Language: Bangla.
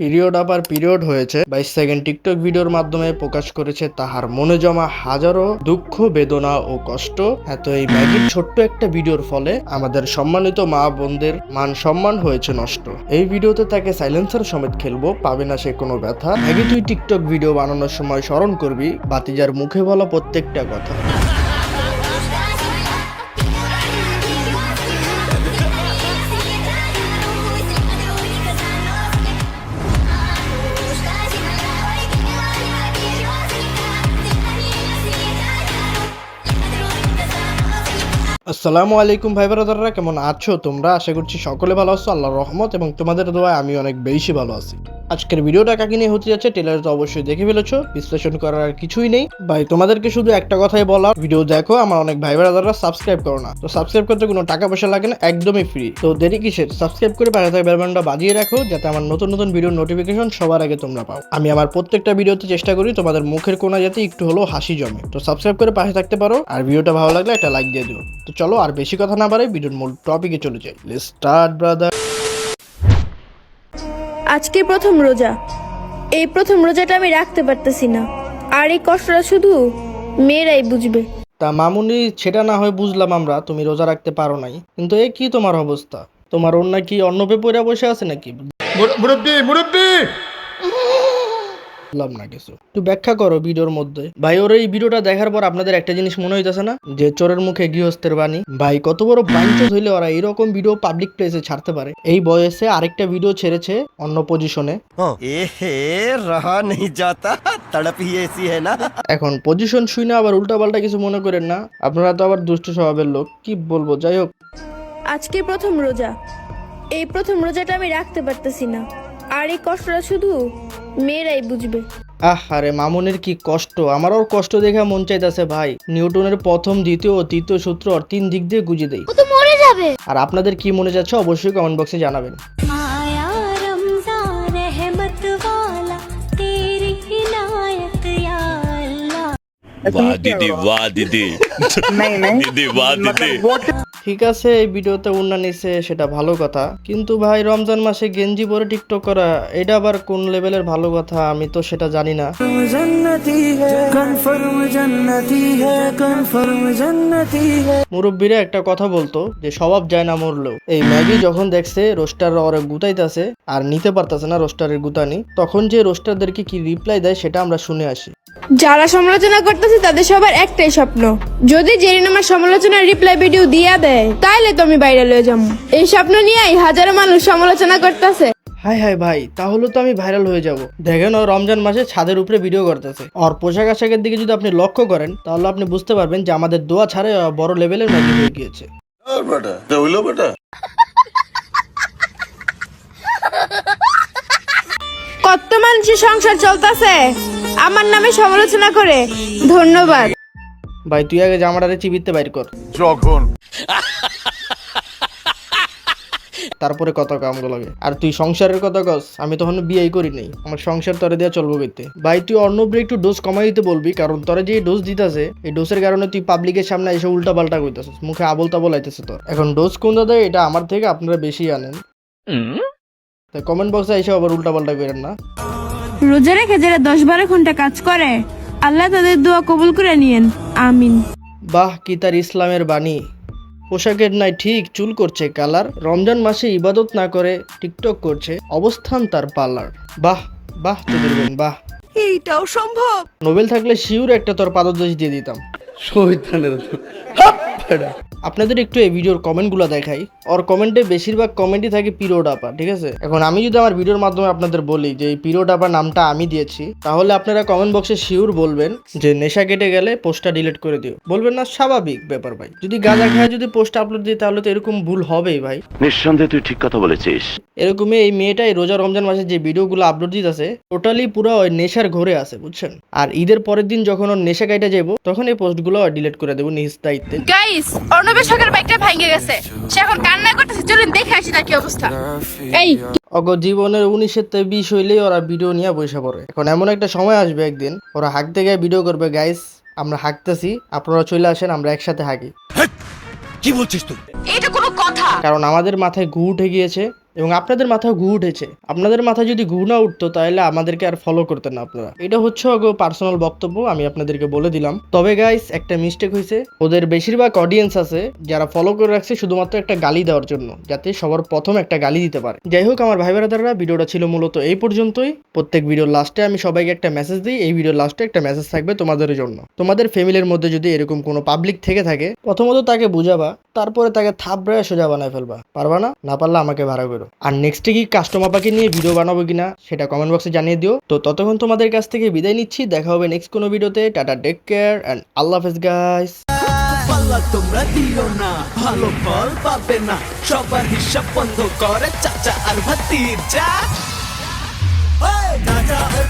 পিরিয়ড আবার পিরিয়ড হয়েছে। বাইশ সেকেন্ড টিকটক ভিডিওর মাধ্যমে প্রকাশ করেছে তাহার মনে জমা হাজারো দুঃখ, বেদনা ও কষ্ট। এত এই ম্যাগির ছোট্ট একটা ভিডিওর ফলে আমাদের সম্মানিত মা বোনদের মান সম্মান হয়েছে নষ্ট। এই ভিডিওতে তাকে সাইলেন্সার সমেত খেলব, পাবে না সে কোনো ব্যথা। ম্যাগি তুই টিকটক ভিডিও বানানোর সময় স্মরণ করবি, বাতিজার মুখে বলা প্রত্যেকটা কথা। আসসালামু আলাইকুম ভাই ব্রাদাররা, কেমন আছো তোমরা? আশা করছি সকলে ভালো আছো, আল্লাহর রহমত এবং তোমাদের দোয়ায় আমি অনেক বেশি ভালো আছি। আজকের ভিডিওটা কাকে নিয়ে হতে যাচ্ছে টেলার তো অবশ্যই দেখে ফেলেছো, বিশ্লেষণ করার আর কিছুই নেই। ভাই, তোমাদেরকে শুধু একটা কথাই বলা ভিডিও দেখো, আমার অনেক ভাই ব্রাদাররা সাবস্ক্রাইব করো না। তো সাবস্ক্রাইব করতে কোনো টাকা পয়সা লাগে না, একদমই ফ্রি তো দেরি কিসের? সাবস্ক্রাইব করে পাশে থাকা বেলবানটা বাজিয়ে রাখো, যাতে আমার নতুন নতুন ভিডিও নোটিফিকেশন সবার আগে তোমরা পাও। আমি আমার প্রত্যেকটা ভিডিওতে চেষ্টা করি তোমাদের মুখের কোনা যাতে একটু হলেও হাসি জমে। তো সাবস্ক্রাইব করে পাশে থাকতে পারো, আর ভিডিওটা ভালো লাগলে একটা লাইক দিয়ে দিও। তো চলো আর বেশি কথা না বাড়াই ভিডিওর মূল টপিকে চলে যাই। লেটস স্টার্ট ব্রাদার আজকে প্রথম রোজা। এই প্রথম রোজাটা আমি রাখতে পারতেছি না। আর এই কষ্টটা শুধু মেয়েরাই বুঝবে। তা মামুনি সেটা না হয় বুঝলাম আমরা তুমি রোজা রাখতে পারো নাই। কিন্তু এ কি তোমার অবস্থা? তোমার অন্য কি অন্নপে পেপরে বসে আছে নাকি? মুরব্বী মুরব্বী! বুঝলাম না কিছু। একটু ব্যাখ্যা করো ভিডিওর মধ্যে। ভাই ওর এই ভিডিওটা দেখার পর আপনাদের একটা জিনিস মনে হইতেছে না? যে চোরের মুখে গৃহস্থের বাণী। ভাই কত বড় বাঞ্চ হইলে ওরা এরকম ভিডিও পাবলিক প্লেসে ছাড়তে পারে। এই বয়সে আরেকটা ভিডিও ছেড়েছে অন্য পজিশনে এখন পজিশন শুই না আবার উল্টাপাল্টা কিছু মনে করেন না। আপনারা তো আবার দুষ্ট স্বভাবের লোক কি বলব? যাই হোক। আজকে প্রথম রোজা। এই প্রথম রোজাটা আমি রাখতে পারতেছি না। আর এই কষ্টটা শুধু মেয়েরাই বুঝবে আহ আরে মামুনের কি কষ্ট আমার ওর কষ্ট দেখা মন চাইতেছে ভাই নিউটনের প্রথম দ্বিতীয় ও তৃতীয় সূত্র ওর তিন দিক দিয়ে গুজে দেই তো মরে যাবে আর আপনাদের কি মনে যাচ্ছে অবশ্যই কমেন্ট বক্সে জানাবেন आया रमजान रहमत वाला तेरी इनायत या अल्लाह वाह दीदी वाह दीदी दीदी वाह दीदी ঠিক আছে এই ভিডিওতে উন্না নিছে সেটা ভালো কথা। কিন্তু ভাই রমজান মাসে গেঞ্জি পরে টিকটক করা এটা আবার কোন লেভেলের ভালো কথা? আমি তো সেটা জানি না। মুরব্বীরা একটা কথা বলতো যে স্বভাব যায় না মরলেও। এই ম্যাগি যখন দেখছে রোস্টার ওরে গুতাইতেছে আর নিতে পারতেছে না রোস্টারের গুতানি তখন যে রোস্টারদেরকে কি রিপ্লাই দেয় সেটা আমরা শুনে আসি। যারা সমালোচনা করতেছে তাদের সবার একটাই স্বপ্ন। যদি জেরিন আমার সমালোচনার রিপ্লাই ভিডিও দিয়া দেয় তাইলে তো আমি বাইরে লয়ে যাব। এই স্বপ্ন নিয়েই হাজারো মানুষ সমালোচনা করতেছে। হাই হাই ভাই তাহলে তো আমি ভাইরাল হয়ে যাব। দেখেন ও রমজান মাসে ছাদের উপরে ভিডিও করতেছে। আর পোশাক আশাকের দিকে যদি আপনি লক্ষ্য করেন তাহলে আপনি বুঝতে পারবেন যে আমাদের দোয়া ছাড়াই ও বড় লেভেলের ম্যাগি হয়ে গিয়েছে। কত মানুষের সংসার চলতেছে আমার নামে সমালোচনা করে। ধন্যবাদ। ভাই তুই আগে জামাটারে চিবিতে বাইর কর। যখন তারপরে কত কামগুলো লাগে। আর তুই সংসারের কথা কস আমি তখন বিয়েই করি নাই। আমার সংসার তরে দেওয়া চলবো করতে ভাই তুই অন্নব্রে একটু ডোজ কমাই দিতে বলবি কারণ তোরা যে ডোজ দিতেছে এই ডোজের কারণে তুই পাবলিকের সামনে এসে উল্টা পাল্টা কইতেছিস। মুখে আবল তাবল আইতেছে তোর। এখন ডোজ কোন দাদা এটা আমার থেকে আপনারা বেশি আনেন তাই কমেন্ট বক্সে এসে আবার উল্টা পাল্টা করেন না। রোজা রেখে যারা দশ বারো ঘণ্টা কাজ করে আল্লাহ তাদের দোয়া কবুল করে নিয়েন। আমিন। বাহ কি তার ইসলামের বাণী। পোশাকের নাই ঠিক চুল করছে কালার রমজান মাসে ইবাদত না করে টিকটক করছে অবস্থান তার পার্লার। বাহ বাহ তোদের বোন বাহ। এইটাও সম্ভব? নোবেল থাকলে শিউর একটা তোর পাদদেশ দিয়ে দিতাম। আপনাদের একটু এই ভিডিওর কমেন্টগুলো দেখাই। ওর কমেন্টে বেশিরভাগ কমেন্টই থাকে পিরো ডাপা ঠিক আছে? এখন আমি যদি আমার ভিডিওর মাধ্যমে আপনাদের বলি যে এই পিরো ডাপা নামটা আমি দিয়েছি তাহলে আপনারা কমেন্ট বক্সে শিওর বলবেন যে নেশা কেটে গেলে পোস্টটা ডিলিট করে দিও। বলবেন না স্বাভাবিক ব্যাপার ভাই। যদি গাঁজা খায় যদি পোস্ট আপলোড দিই তাহলে তো এরকম ভুল হবেই ভাই। নিঃসন্দেহে তুই ঠিক কথা বলেছিস। এরকমই এই মেয়েটা এই রোজা রমজান মাসে যে ভিডিওগুলো আপলোড দিতেছে টোটালি পুরো ওই নেশার ঘরে আছে বুঝছেন? আর ঈদের পরের দিন যখন ওর নেশা কাইটা যাব তখন এই পোস্টগুলো ডিলিট করে দেবো নিজ দায়িত্বে। গাইস বাইকটা ভেঙে গেছে। সে এখন কান্না করতেছে। চলুন দেখে আসি তার কি অবস্থা। এই অগ জীবনের উনিশের তে বিশ হইলেই ওরা ভিডিও নিয়ে বসে পড়ে। এখন এমন একটা সময় আসবে একদিন ওরা হাঁকতে গিয়ে ভিডিও করবে গাইস আমরা হাঁকতেছি আপনারা চলে আসেন আমরা একসাথে হাঁকি। কি বলছিস তুই? এটা কোনো কথা। কারণ আমাদের মাথায় ঘু উঠে গিয়েছে এবং আপনাদের মাথায় ঘু উঠেছে। আপনাদের মাথায় যদি ঘু না উঠতো, তাহলে আমাদেরকে আর ফলো করতেন না আপনারা। এটা হচ্ছে অগো পার্সোনাল বক্তব্য, আমি আপনাদেরকে বলে দিলাম। তবে গাইস একটা মিস্টেক হয়েছে। ওদের বেশিরভাগ অডিয়েন্স আছে, যারা ফলো করে রাখছে শুধুমাত্র একটা গালি দেওয়ার জন্য, যাতে সবার প্রথম একটা গালি দিতে পারে। যাই হোক, আমার ভাই ব্রাদাররা, ভিডিওটা ছিল মূলত এই পর্যন্তই। প্রত্যেক ভিডিওর লাস্টে আমি সবাইকে একটা মেসেজ দিই, এই ভিডিওর লাস্টে একটা মেসেজ থাকবে তোমাদের জন্য। তোমাদের ফ্যামিলির মধ্যে যদি এরকম কোনো পাবলিক থেকে থাকে, প্রথমত তাকে বুঝাবা তারপরে তাকে থাপড়ায় সোজা বানায় ফেলবা। পারবা না? না পারলে আমাকে ভাড়া করো। আর নেক্সটে কি কাস্টমার পাকে নিয়ে ভিডিও বানাবো কিনা, সেটা কমেন্ট বক্সে জানিয়ে দিও। তো ততক্ষণ তোমাদের কাছ থেকে বিদায় নিচ্ছি। দেখা হবে নেক্সট কোনো ভিডিওতে tata take care and Allah হাফেজ গাইস পাল্লা তোমরা দিও না, ভালো ফল পাবে না। সবার হিসাব বন্ধ করে চাচা আর ভাতিজা। চাচা আর